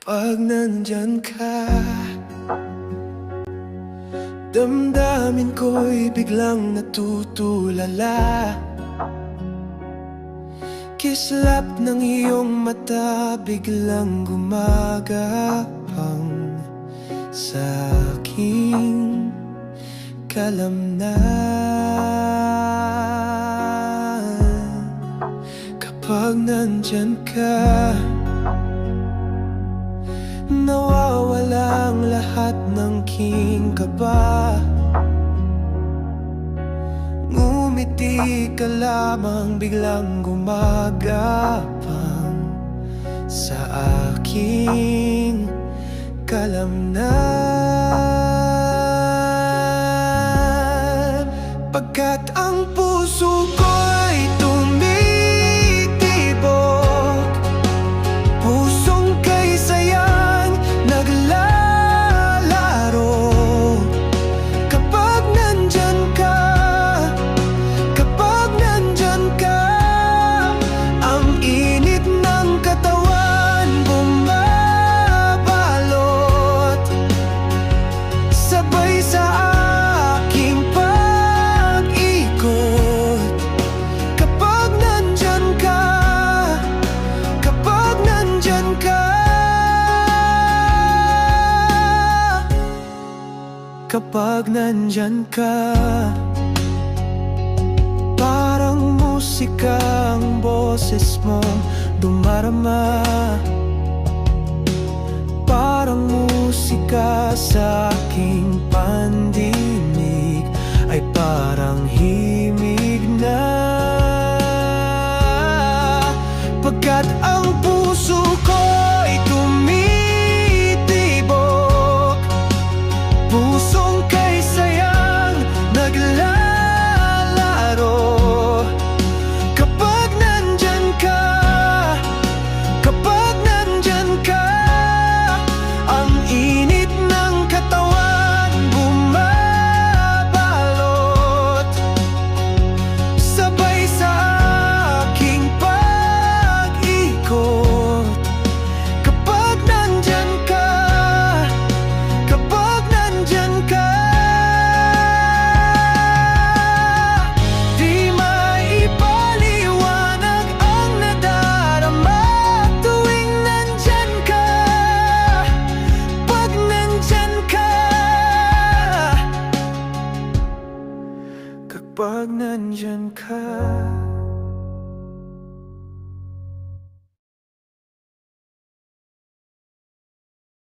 Kapag nandyan ka Damdamin ko'y biglang natutulala. Kislap ng iyong mata biglang gumagapang Sa aking kalamnan. Kapag nandyan ka Nawawala ang lahat ng king kaba Ngumiti ka lamang biglang gumagapang Sa aking kalamnan. Pagkat ang puso ko'y kapag nandyan ka. Parang musika ang boses mo dumarama. Parang musika sa aking pandinig Ay parang hilig pag nandyan ka